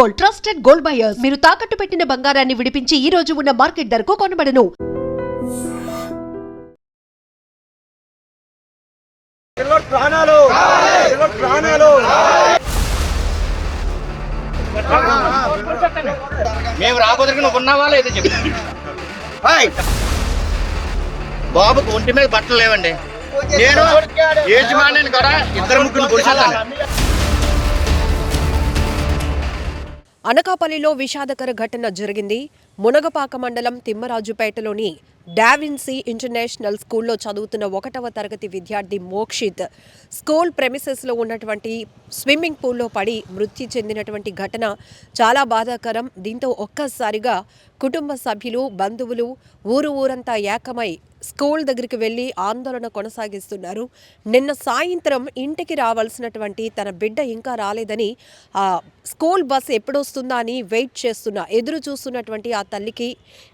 Gold trusted gold buyers. మీరు తాకట్టు పెట్టిన బంగారాన్ని విడిపించి ఈ రోజు ఉన్న మార్కెట్ ధరకు కొనబడను. ప్రాణాలు. ప్రాణాలు. మేము రాబోతురికి నువ్వు ఉన్నావా లేదా చెప్పు. బాబుకు ఒంటి మీద బట్టలు లేవండి. నేను యజమాని కూడా ఇద్దరు ముగ్గురు గుడిసేస్తాను అనకాపల్లిలో విషాదకర ఘటన జరిగింది. మునగపాక మండలం తిమ్మరాజుపేటలోని డావిన్సీ ఇంటర్నేషనల్ స్కూల్లో చదువుతున్న ఒకటవ తరగతి విద్యార్థి మోక్షిత్ స్కూల్ ప్రెమిసెస్లో ఉన్నటువంటి స్విమ్మింగ్ పూల్లో పడి మృతి చెందినటువంటి ఘటన చాలా బాధాకరం. దీంతో ఒక్కసారిగా కుటుంబ సభ్యులు బంధువులు ఊరు ఊరంతా ఏకమై స్కూల్ దగ్గరికి వెళ్ళి ఆందోళన కొనసాగిస్తున్నారు. నిన్న సాయంత్రం ఇంటికి రావాల్సినటువంటి తన బిడ్డ ఇంకా రాలేదని ఆ స్కూల్ బస్ ఎప్పుడొస్తుందా అని వెయిట్ చేస్తున్న ఎదురు చూస్తున్నటువంటి ఆ తల్లికి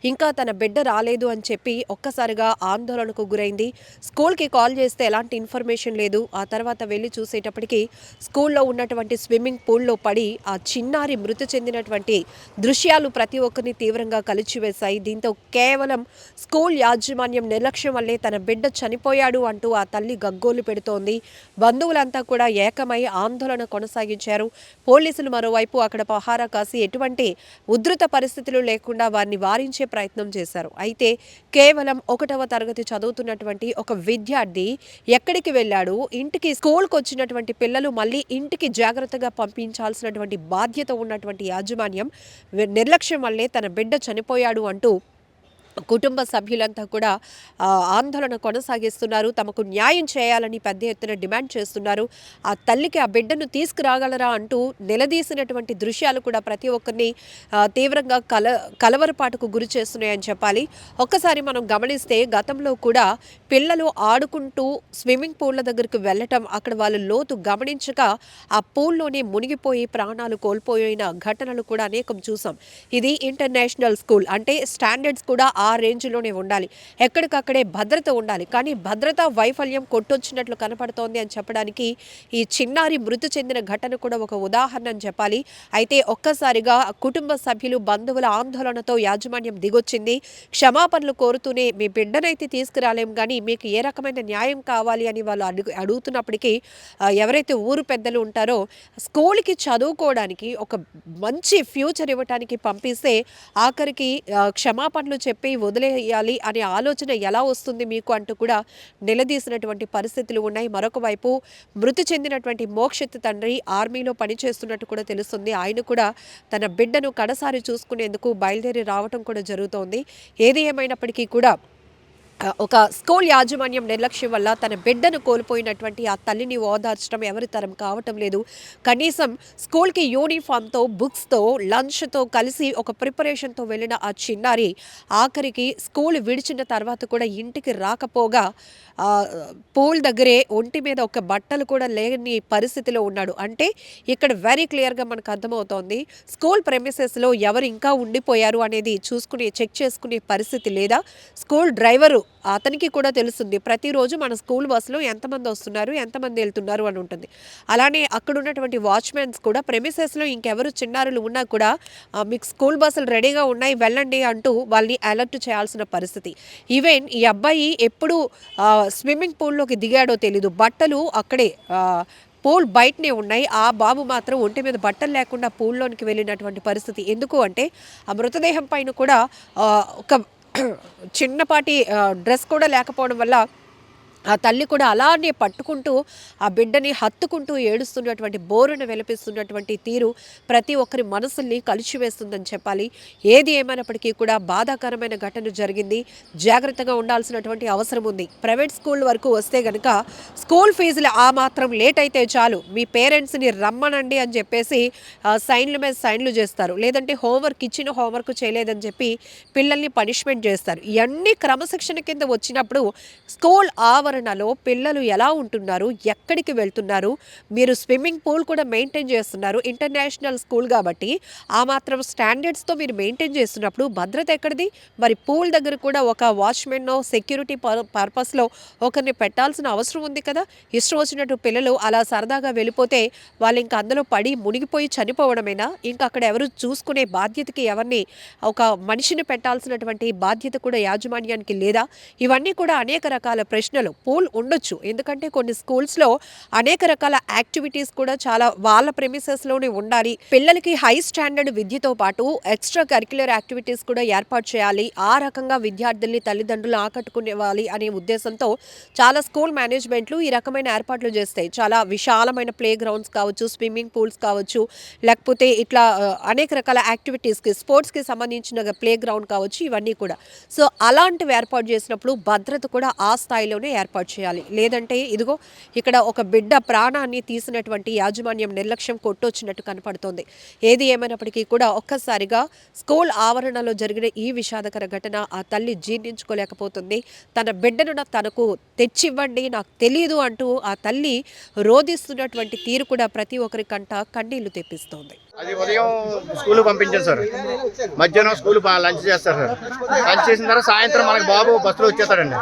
ఇంకా తన బిడ్డ రాలేదు అని చెప్పి ఒక్కసారిగా ఆందోళనకు గురైంది. స్కూల్కి కాల్ చేస్తే ఎలాంటి ఇన్ఫర్మేషన్ లేదు. ఆ తర్వాత వెళ్ళి చూసేటప్పటికి స్కూల్లో ఉన్నటువంటి స్విమ్మింగ్ పూల్లో పడి ఆ చిన్నారి మృతి చెందినటువంటి దృశ్యాలు ప్రతి ఒక్కరిని తీవ్రంగా కలిచివేశాయి. దీంతో కేవలం స్కూల్ యాజమాన్యం నిర్లక్ష్యం వల్లే తన బిడ్డ చనిపోయాడు అంటూ ఆ తల్లి గగ్గోలు పెడుతోంది. బంధువులంతా కూడా ఏకమై ఆందోళన కొనసాగించారు. పోలీసులు మరోవైపు అక్కడ పహారా కాసి ఎటువంటి ఉధృత పరిస్థితులు లేకుండా వారిని వారించే ప్రయత్నం చేశారు. అయితే కేవలం ఒకటవ తరగతి చదువుతున్నటువంటి ఒక విద్యార్థి ఎక్కడికి వెళ్ళాడు? ఇంటికి స్కూల్కి వచ్చినటువంటి పిల్లలు మళ్ళీ ఇంటికి జాగ్రత్తగా పంపించాల్సినటువంటి బాధ్యత ఉన్నటువంటి యాజమాన్యం నిర్లక్ష్యం వల్లే తన బిడ్డ చనిపోయాడు అంటూ కుటుంబ సభ్యులంతా కూడా ఆందోళన కొనసాగిస్తున్నారు. తమకు న్యాయం చేయాలని పెద్ద ఎత్తున డిమాండ్ చేస్తున్నారు. ఆ తల్లికి ఆ బిడ్డను తీసుకురాగలరా అంటూ నిలదీసినటువంటి దృశ్యాలు కూడా ప్రతి ఒక్కరిని తీవ్రంగా కల కలవరపాటుకు గురి చేస్తున్నాయని చెప్పాలి. ఒక్కసారి మనం గమనిస్తే గతంలో కూడా పిల్లలు ఆడుకుంటూ స్విమ్మింగ్ పూల్ల దగ్గరికి వెళ్ళటం అక్కడ వాళ్ళు లోతు గమనించక ఆ పూల్లోనే మునిగిపోయి ప్రాణాలు కోల్పోయిన ఘటనలు కూడా అనేకం చూసాం. ఇది ఇంటర్నేషనల్ స్కూల్ అంటే స్టాండర్డ్స్ కూడా ఆ ఆ రేంజ్లోనే ఉండాలి. ఎక్కడికక్కడే భద్రత ఉండాలి. కానీ భద్రతా వైఫల్యం కొట్టొచ్చినట్లు కనపడుతోంది అని చెప్పడానికి ఈ చిన్నారి మృతి చెందిన ఘటన కూడా ఒక ఉదాహరణ అని చెప్పాలి. అయితే ఒక్కసారిగా కుటుంబ సభ్యులు బంధువుల ఆందోళనతో యాజమాన్యం దిగొచ్చింది. క్షమాపణలు కోరుతూనే మీ బిడ్డనైతే తీసుకురాలేం కానీ మీకు ఏ రకమైన న్యాయం కావాలి అని వాళ్ళు అడుగు అడుగుతున్నప్పటికీ ఎవరైతే ఊరు పెద్దలు ఉంటారో స్కూల్కి చదువుకోవడానికి ఒక మంచి ఫ్యూచర్ ఇవ్వడానికి పంపిస్తే ఆఖరికి క్షమాపణలు చెప్పి వదిలేయాలి అనే ఆలోచన ఎలా వస్తుంది మీకు అంటూ కూడా నిలదీసినటువంటి పరిస్థితులు ఉన్నాయి. మరొక వైపు మృతి చెందినటువంటి మోక్షిత్ తండ్రి ఆర్మీలో పనిచేస్తున్నట్టు కూడా తెలుస్తుంది. ఆయన కూడా తన బిడ్డను కడసారి చూసుకునేందుకు బయలుదేరి రావటం కూడా జరుగుతోంది. ఏది ఏమైనప్పటికీ కూడా ఒక స్కూల్ యాజమాన్యం నిర్లక్ష్యం వల్ల తన బిడ్డను కోల్పోయినటువంటి ఆ తల్లిని ఓదార్చడం ఎవరి తరం కావటం లేదు. కనీసం స్కూల్కి యూనిఫామ్తో బుక్స్తో లంచ్తో కలిసి ఒక ప్రిపరేషన్తో వెళ్ళిన ఆ చిన్నారి ఆఖరికి స్కూల్ విడిచిన తర్వాత కూడా ఇంటికి రాకపోగా పూల్ దగ్గరే ఒంటి మీద ఒక బట్టలు కూడా లేని పరిస్థితిలో ఉన్నాడు. అంటే ఇక్కడ వెరీ క్లియర్గా మనకు అర్థమవుతోంది స్కూల్ ప్రెమిసెస్లో ఎవరు ఇంకా ఉండిపోయారు అనేది చూసుకునే చెక్ చేసుకునే పరిస్థితి లేదా? స్కూల్ డ్రైవరు అతనికి కూడా తెలుస్తుంది. ప్రతిరోజు మన స్కూల్ బస్సులో ఎంతమంది వస్తున్నారు ఎంతమంది వెళ్తున్నారు అని ఉంటుంది. అలానే అక్కడ ఉన్నటువంటి వాచ్మెన్స్ కూడా ప్రెమిసెస్లో ఇంకెవరు చిన్నారులు ఉన్నా కూడా మీకు స్కూల్ బస్సులు రెడీగా ఉన్నాయి వెళ్ళండి అంటూ వాళ్ళని అలర్ట్ చేయాల్సిన పరిస్థితి. ఈవెన్ ఈ అబ్బాయి ఎప్పుడు స్విమ్మింగ్ పూల్లోకి దిగాడో తెలీదు. బట్టలు అక్కడే పూల్ బయటనే ఉన్నాయి. ఆ బాబు మాత్రం ఒంటి మీద బట్టలు లేకుండా పూల్లోనికి వెళ్ళినటువంటి పరిస్థితి. ఎందుకు అంటే ఆ మృతదేహం పైన కూడా ఒక చిన్నపాటి డ్రెస్ కూడా లేకపోవడం వల్ల ఆ తల్లి కూడా అలానే పట్టుకుంటూ ఆ బిడ్డని హత్తుకుంటూ ఏడుస్తున్నటువంటి బోరును వెలిపిస్తున్నటువంటి తీరు ప్రతి ఒక్కరి మనసుల్ని కలిచివేస్తుందని చెప్పాలి. ఏది ఏమైనప్పటికీ కూడా బాధాకరమైన ఘటన జరిగింది. జాగ్రత్తగా ఉండాల్సినటువంటి అవసరం ఉంది. ప్రైవేట్ స్కూల్ వరకు వస్తే గనక స్కూల్ ఫీజులు ఆ మాత్రం లేట్ అయితే చాలు. మీ పేరెంట్స్ని రమ్మనండి అని చెప్పేసి సైన్ల మీద సైన్లు చేస్తారు. లేదంటే హోంవర్క్ ఇచ్చిన హోంవర్క్ చేయలేదని చెప్పి పిల్లల్ని పనిష్మెంట్ చేస్తారు. ఇవన్నీ క్రమశిక్షణ కింద వచ్చినప్పుడు స్కూల్ ఆవరణ వాతావరణాల్లో పిల్లలు ఎలా ఉంటున్నారు ఎక్కడికి వెళ్తున్నారు మీరు స్విమ్మింగ్ పూల్ కూడా మెయింటైన్ చేస్తున్నారు ఇంటర్నేషనల్ స్కూల్ కాబట్టి ఆ మాత్రం స్టాండర్డ్స్తో మీరు మెయింటైన్ చేస్తున్నప్పుడు భద్రత ఎక్కడిది? మరి పూల్ దగ్గర కూడా ఒక వాచ్మెన్ సెక్యూరిటీ పర్పస్లో ఒకరిని పెట్టాల్సిన అవసరం ఉంది కదా? ఇష్టం వచ్చినట్టు పిల్లలు అలా సరదాగా వెళ్ళిపోతే వాళ్ళు ఇంకా అందులో పడి మునిగిపోయి చనిపోవడమేనా? ఇంకా అక్కడ ఎవరు చూసుకునే బాధ్యతకి ఎవరిని ఒక మనిషిని పెట్టాల్సినటువంటి బాధ్యత కూడా యాజమాన్యానికి లేదా? ఇవన్నీ కూడా అనేక రకాల ప్రశ్నలు. పూల్ ఉండొచ్చు. ఎందుకంటే కొన్ని స్కూల్స్లో అనేక రకాల యాక్టివిటీస్ కూడా చాలా వాళ్ళ ప్రెమిసెస్లోనే ఉండాలి. పిల్లలకి హై స్టాండర్డ్ విద్యతో పాటు ఎక్స్ట్రా కరిక్యులర్ యాక్టివిటీస్ కూడా ఏర్పాటు చేయాలి. ఆ రకంగా విద్యార్థుల్ని తల్లిదండ్రులు ఆకట్టుకునేవాలి అనే ఉద్దేశంతో చాలా స్కూల్ మేనేజ్మెంట్లు ఈ రకమైన ఏర్పాట్లు చేస్తాయి. చాలా విశాలమైన ప్లే గ్రౌండ్స్ కావచ్చు స్విమ్మింగ్ పూల్స్ కావచ్చు లేకపోతే ఇట్లా అనేక రకాల యాక్టివిటీస్కి స్పోర్ట్స్కి సంబంధించిన ప్లే గ్రౌండ్ కావచ్చు ఇవన్నీ కూడా. సో అలాంటివి ఏర్పాటు చేసినప్పుడు భద్రత కూడా ఆ స్థాయిలోనే ఏర్పాటు ఏర్పాటు చేయాలి. లేదంటే ఇదిగో ఇక్కడ ఒక బిడ్డ ప్రాణాన్ని తీసినటువంటి యాజమాన్యం నిర్లక్ష్యం కొట్టొచ్చినట్టు కనపడుతోంది. ఏది ఏమైనప్పటికీ కూడా ఒక్కసారిగా స్కూల్ ఆవరణలో జరిగిన ఈ విషాదకర ఘటన ఆ తల్లి జీర్ణించుకోలేకపోతుంది. తన బిడ్డను తనకు తెచ్చివ్వండి నాకు తెలియదు అంటూ ఆ తల్లి రోధిస్తున్నటువంటి తీరు కూడా ప్రతి ఒక్కరి కంట కన్నీళ్ళు తెప్పిస్తోంది. అది ఉదయం స్కూల్ పంపించారు సార్. మధ్యాహ్నం స్కూల్ లంచ్ చేస్తారు సార్. లంచ్ చేసిన తర్వాత సాయంత్రం మనకి బాబు బస్సులో వచ్చేస్తాడండి.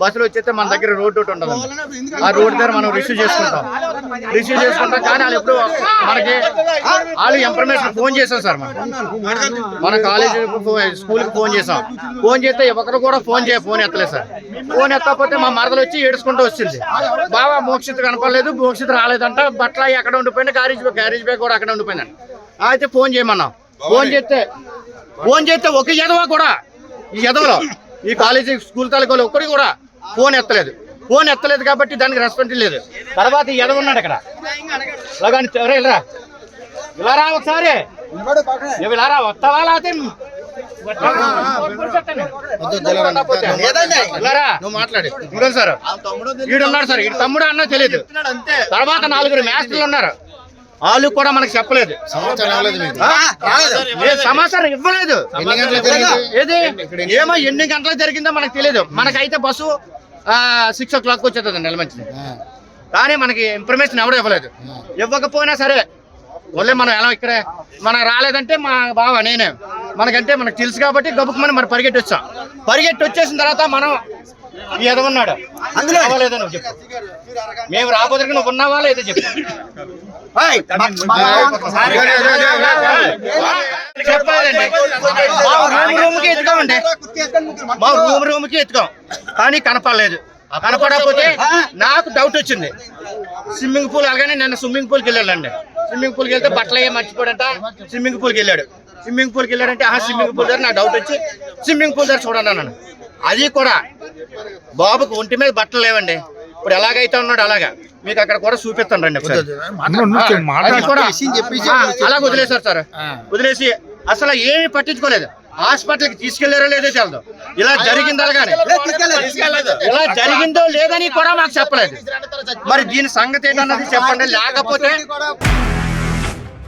బస్సులో వచ్చేస్తే మన దగ్గర రోడ్ ఒకటి ఉండదు ఆ రోడ్ దగ్గర మనం రిసీవ్ చేసుకుంటాం. రిసీవ్ చేసుకుంటాం కానీ వాళ్ళు ఎప్పుడు మనకి వాళ్ళు ఇన్ఫర్మేషన్ ఫోన్ చేసాం సార్ మనం మన కాలేజ్ స్కూల్కి ఫోన్ చేసాం ఫోన్ చేస్తే ఒకరు కూడా ఫోన్ చేయ ఫోన్ ఎత్తలేదు సార్. ఫోన్ ఎత్తకపోతే మా మరదలు వచ్చి ఏడుచుకుంటూ వచ్చింది. బాబా మోక్షిత కనపడలేదు మోక్షిత రాలేదంట. బట్టలు ఎక్కడ అక్కడ ఉండిపోయినా గ్యారేజ్ బ్యాగ్ గ్యారేజ్ బ్యాగ్ కూడా అక్కడ ఉండిపోయిందండి అయితే ఫోన్ చేయమన్నాం. ఫోన్ చేస్తే ఫోన్ చేస్తే ఒక ఎదవ కూడా ఈ ఎదవలో ఈ కాలేజీ స్కూల్ తాలూకాలో ఒక్కడి కూడా ఫోన్ ఎత్తలేదు. ఫోన్ ఎత్తలేదు కాబట్టి దానికి రెస్పాన్స్ లేదు. తర్వాత ఈ ఎదవ ఉన్నాడు అక్కడ ఇలా రా. ఒకసారి. నువ్వు ఇలా రా వస్తావా లేకపోతే మాట్లాడి. సార్. ఈడున్నాడు సార్. ఈ తమ్ముడు అన్న తెలియదు. తర్వాత నలుగురు మాస్టర్లు ఉన్నారు. వాళ్ళు కూడా మనకు చెప్పలేదు. సమాచారం ఇవ్వలేదు? ఏది? ఏమో ఎన్ని గంటలకు జరిగిందో మనకు తెలియదు మనకైతే బస్సు సిక్స్ ఓ క్లాక్ వచ్చేస్తుంది నెలమంచి కానీ మనకి ఇన్ఫర్మేషన్ ఎవరు ఇవ్వలేదు. ఇవ్వకపోయినా సరే ఓన్లీ మనం ఎలా ఇక్కడే మనం రాలేదంటే మా బావ నేనే. మనకంటే మనకు తెలుసు కాబట్టి గబుక్కుమని మరి పరిగెట్టి వచ్చాం పరిగెట్టి వచ్చేసిన తర్వాత మనం ఎదవన్నాడు అందులో అవ్వలేదా నువ్వు చెప్పు మేము రాబోదరికి నువ్వు ఉన్నావా లేదా చెప్పు చెప్పలేదండి మా రూమ్ రూమ్కి ఎత్తుకోమండి మా రూమ్ రూమ్కి ఎత్తుకోం కానీ కనపడలేదు కనపడకపోతే నాకు డౌట్ వచ్చింది స్విమ్మింగ్ పూల్ అలాగనే నిన్న స్విమ్మింగ్ పూల్కి వెళ్ళాడండి స్విమ్మింగ్ పూల్కి వెళ్తే బట్టలు అయ్యే మర్చిపోడంట స్విమ్మింగ్ పూల్కి వెళ్ళాడు స్విమ్మింగ్ పూల్కి వెళ్ళాడంటే ఆ స్విమ్మింగ్ పూల్ దగ్గర నాకు డౌట్ వచ్చి స్విమ్మింగ్ పూల్ దగ్గర చూడండి అన్నాను అది కూడా బాబుకు ఒంటి మీద బట్టలు లేవండి. ఇప్పుడు ఎలాగైతే ఉన్నాడు అలాగా. మీకు అక్కడ కూడా చూపిస్తాను రండి అలాగ వదిలేశారు సార్. వదిలేసి అసలు ఏమి పట్టించుకోలేదు. హాస్పిటల్కి తీసుకెళ్ళారో లేదో తెలదు. ఇలా జరిగింది అలాగానే ఇలా జరిగిందో లేదని కూడా మాకు చెప్పలేదు. మరి దీని సంగతి ఏంటన్నది చెప్పండి. లేకపోతే